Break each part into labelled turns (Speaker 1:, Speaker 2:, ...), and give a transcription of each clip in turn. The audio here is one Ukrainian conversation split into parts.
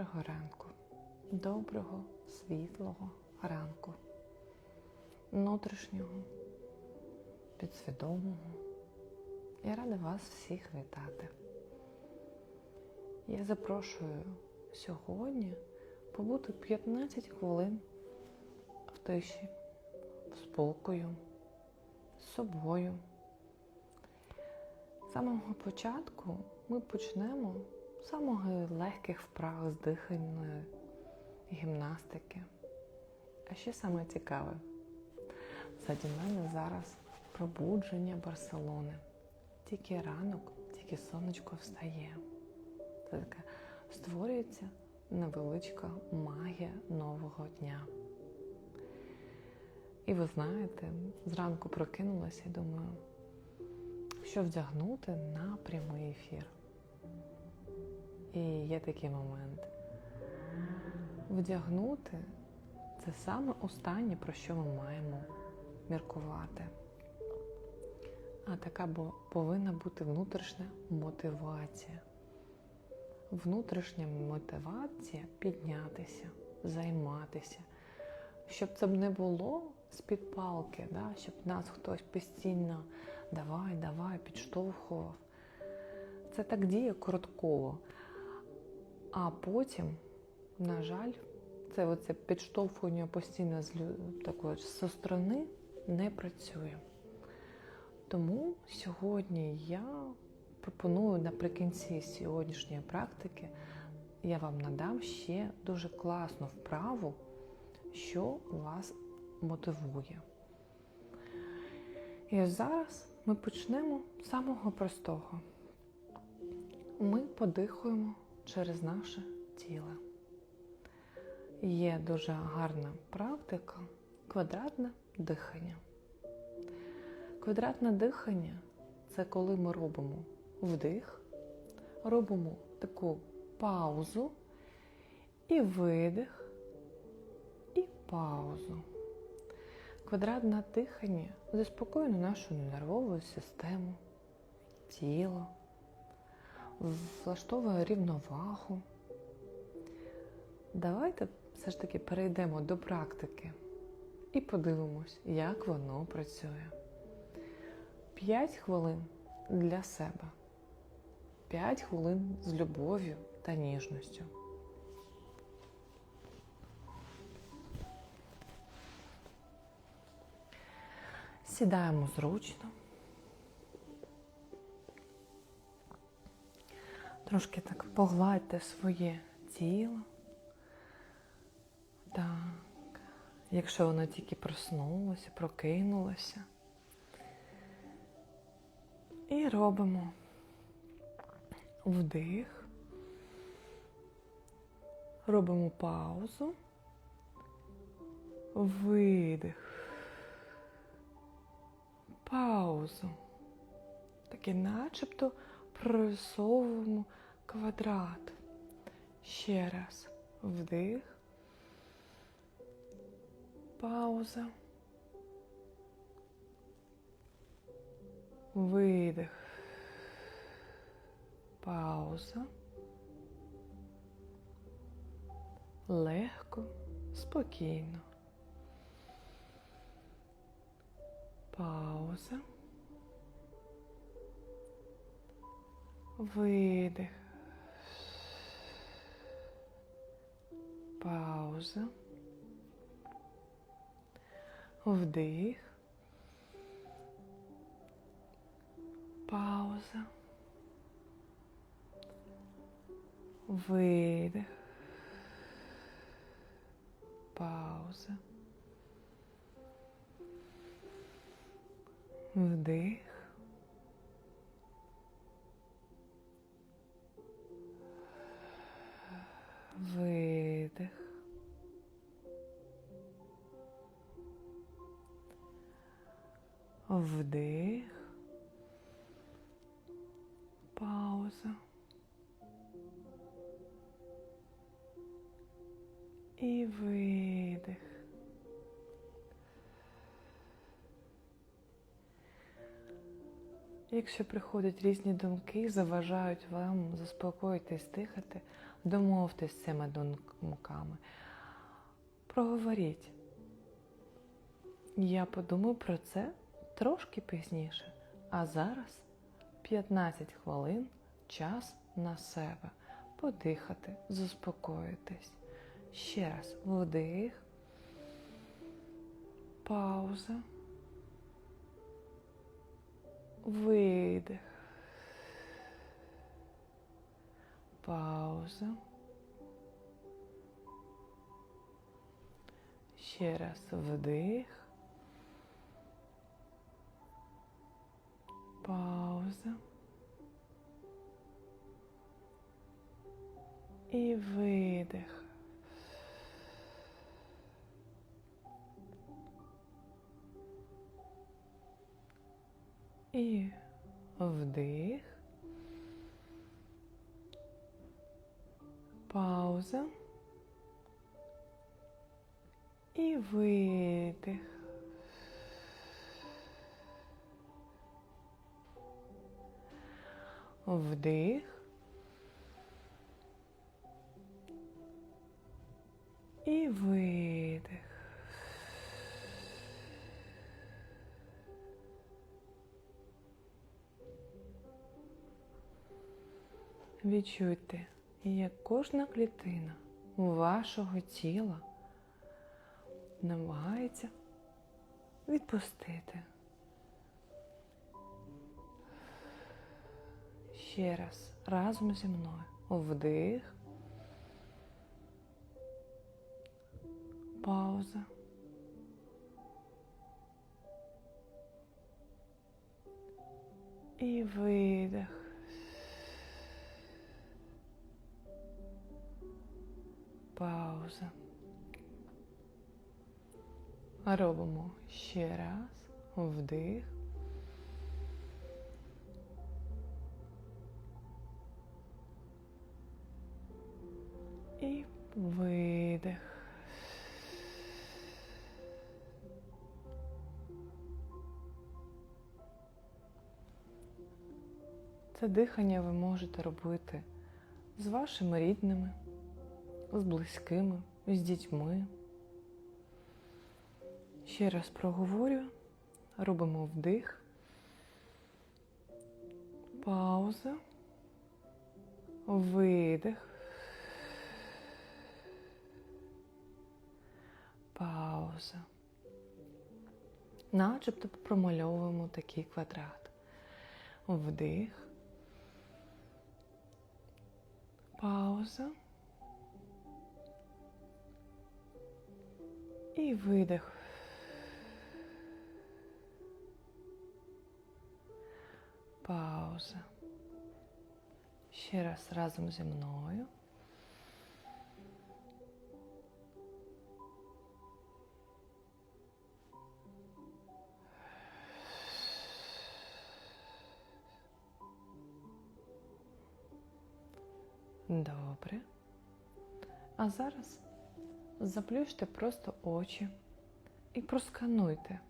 Speaker 1: Доброго ранку, доброго, світлого ранку, внутрішнього, підсвідомого. Я рада вас всіх вітати. Я запрошую сьогодні побути 15 хвилин в тиші, в спокою, з собою. З самого початку ми почнемо самих легких вправ з дихальної гімнастики. А ще саме цікаве, ззаді мене зараз пробудження Барселони. Тільки ранок, тільки сонечко встає. Це така створюється невеличка магія нового дня. І ви знаєте, зранку прокинулася і думаю, що вдягнути на прямий ефір. І є такий момент. Вдягнути це саме останнє, про що ми маємо міркувати. А така повинна бути внутрішня мотивація. Внутрішня мотивація піднятися, займатися, щоб це б не було з-під палки, да? щоб нас хтось постійно давай, давай, підштовхував. Це так діє коротково. А потім, на жаль, це оце підштовхування постійно з такої зі сторони не працює. Тому сьогодні я пропоную наприкінці сьогоднішньої практики, я вам надам ще дуже класну вправу, що вас мотивує. І зараз ми почнемо з самого простого. Ми подихаємо через наше тіло. Є дуже гарна практика квадратне дихання. Квадратне дихання це коли ми робимо вдих, робимо таку паузу і видих, і паузу. Квадратне дихання заспокоює нашу нервову систему, тіло, влаштовує рівновагу. Давайте все ж таки перейдемо до практики і подивимось, як воно працює. 5 хвилин для себе. 5 хвилин з любов'ю та ніжністю. Сідаємо зручно. Трошки так погладьте своє тіло. Так, якщо воно тільки проснулося, прокинулося. І робимо вдих, робимо паузу, видих, паузу. Таке начебто прорисовуємо квадрат. Ще раз вдих, пауза. Видих. Пауза. Легко, спокійно. Пауза. Видих. Пауза. Вдих. Пауза. Видих. Пауза. Вдих. Вдих. Пауза. І видих. Якщо приходять різні думки, заважають вам заспокоїтись, дихати, домовтесь з цими думками. Проговоріть. Я подумаю про це трошки пізніше. А зараз 15 хвилин час на себе. Подихати, заспокоїтись. Ще раз вдих. Пауза. Видих. Пауза. Ще раз вдих. І видих. І вдих. Пауза. І видих. Вдих. І видих. Відчуйте, як кожна клітина вашого тіла намагається відпустити. Ще раз разом зі мною вдих, пауза. І видих. Пауза. Робимо ще раз вдих. І видих. Це дихання ви можете робити з вашими рідними, з близькими, з дітьми. Ще раз проговорю, робимо вдих, пауза, видих, пауза. Начебто промальовуємо такий квадрат. Вдих, пауза. І видих. Пауза. Ще раз разом зі мною. Зараз заплющте просто очі і проскануйте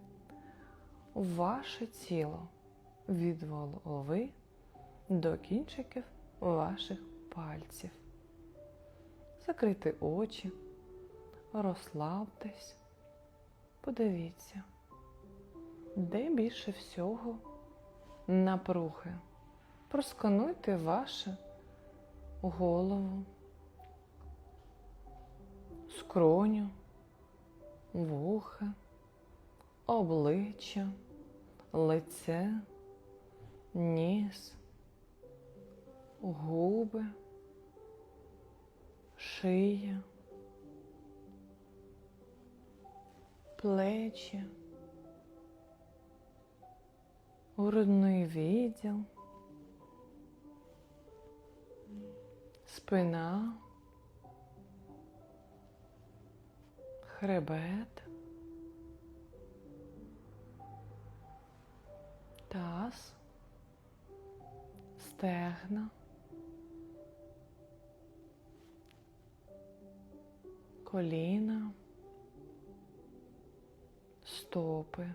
Speaker 1: ваше тіло від голови до кінчиків ваших пальців. Закрийте очі, розслабтесь, подивіться, де більше всього напруги. Проскануйте вашу голову, скроню, вуха, обличчя, лице, ніс, губи, шия, плечі, грудний відділ, спина, хребет, таз, стегна, коліна, стопи.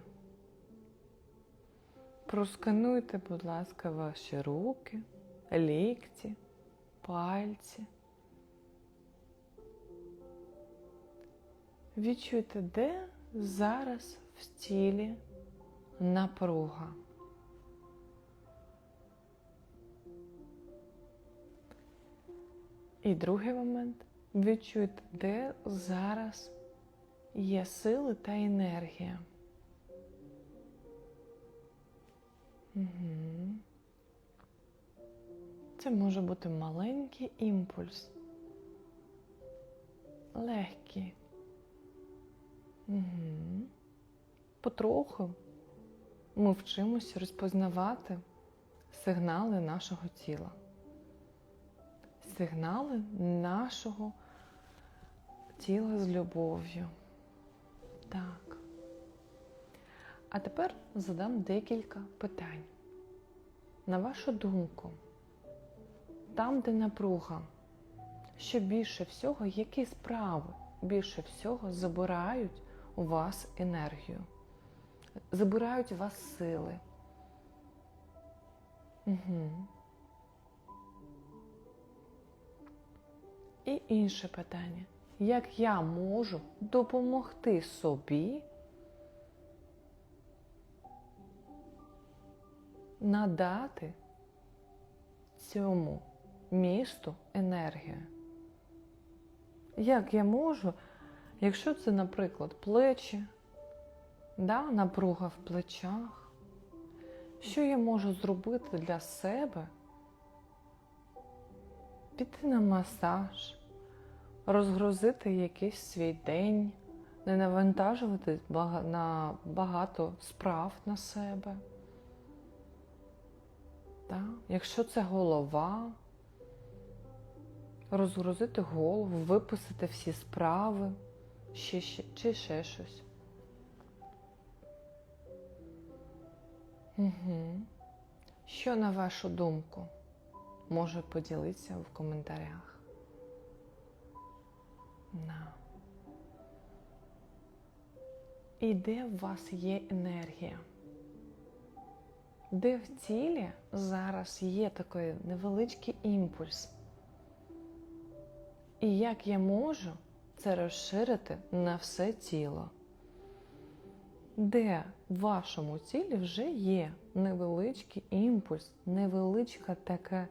Speaker 1: Проскануйте, будь ласка, ваші руки, лікті, пальці, Відчуйте, де зараз в тілі напруга. І другий момент. Відчуйте, де зараз є сили та енергія. Угу. Це може бути маленький імпульс, легкий. Угу. Потроху ми вчимося розпознавати сигнали нашого тіла, сигнали нашого тіла з любов'ю. Так. А тепер задам декілька питань. На вашу думку, там, де напруга, що більше всього, які справи більше всього забирають у вас енергію, забирають у вас сили. Угу. І інше питання. Як я можу допомогти собі надати цьому місту енергію? Як я можу, якщо це, наприклад, плечі, да, напруга в плечах, що я можу зробити для себе? Піти на масаж, розгрузити якийсь свій день, не навантажувати на багато справ на себе. Так? Якщо це голова, розгрузити голову, виписати всі справи ще, ще, чи ще щось. Угу. Що на вашу думку може поділитися в коментарях? На. І де у вас є енергія? Де в тілі зараз є такий невеличкий імпульс? І як я можу це розширити на все тіло? Де в вашому тілі вже є невеличкий імпульс, невеличка така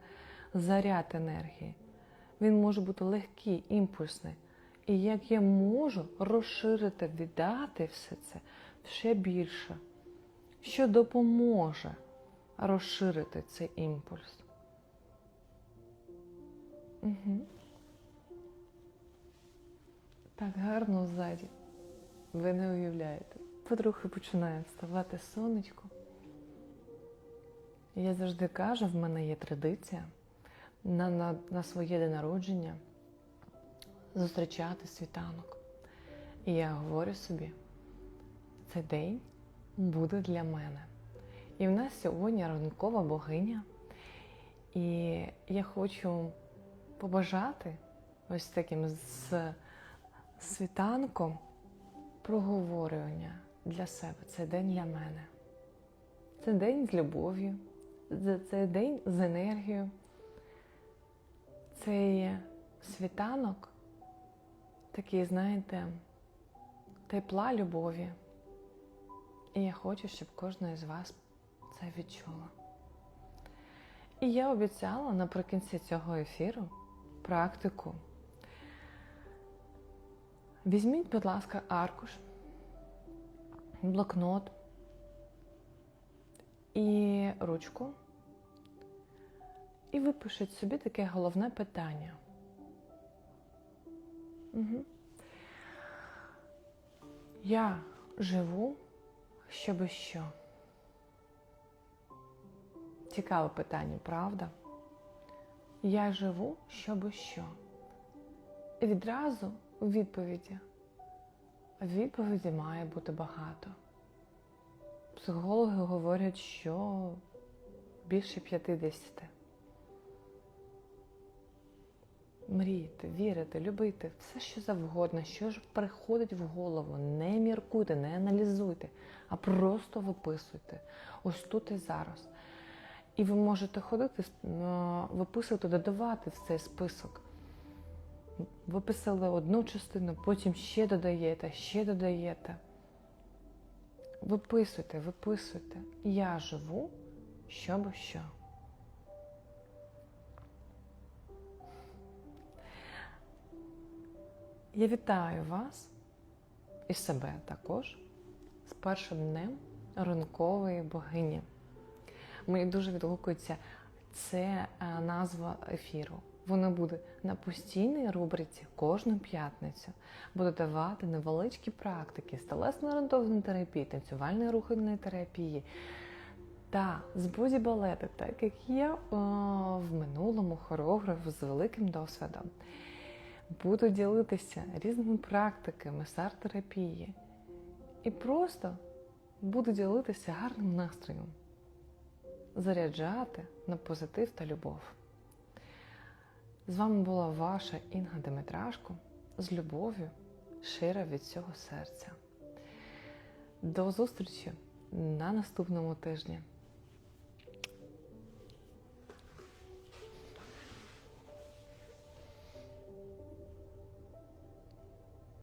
Speaker 1: заряд енергії. Він може бути легкий, імпульсний. І як я можу розширити, віддати все це ще більше, що допоможе розширити цей імпульс. Угу. Так гарно ззаді. Ви не уявляєте. Потрохи починає вставати сонечко. Я завжди кажу, в мене є традиція на, на, на своє день народження зустрічати світанок. І я говорю собі, цей день буде для мене. І в нас сьогодні ранкова богиня. І я хочу побажати ось таким з світанком проговорювання для себе. Це день для мене. Це день з любов'ю, це- день з енергією. Цей світанок такий, знаєте, тепла любові. І я хочу, щоб кожна із вас це відчула. І я обіцяла наприкінці цього ефіру практику. Візьміть, будь ласка, аркуш, блокнот і ручку. І випишіть собі таке головне питання. Угу. Я живу, щоби що? Цікаве питання, правда? Я живу, щоби що? І відразу у відповіді. Відповіді має бути багато. Психологи говорять, що більше 50. Мрійте, вірите, любите, все що завгодно, що ж приходить в голову. Не міркуйте, не аналізуйте, а просто виписуйте. Ось тут і зараз. І ви можете ходити, е, виписувати, додавати в цей список. Виписали одну частину, потім ще додаєте, ще додаєте. Виписуйте, виписуйте. Я живу, щоб що. Я вітаю вас і себе також з першим днем ранкової богині. Мені дуже відгукується це е, назва ефіру. Воно буде на постійній рубриці кожну п'ятницю. Буду давати невеличкі практики з телесно-орієнтованої терапії, танцювальної рухальної терапії та з боді-балету, так як я е, в минулому хореограф з великим досвідом. Буду ділитися різними практиками з арт-терапії і просто буду ділитися гарним настроєм, заряджати на позитив та любов. З вами була ваша Інга Димитрашко з любов'ю, щира від цього серця. До зустрічі на наступному тижні.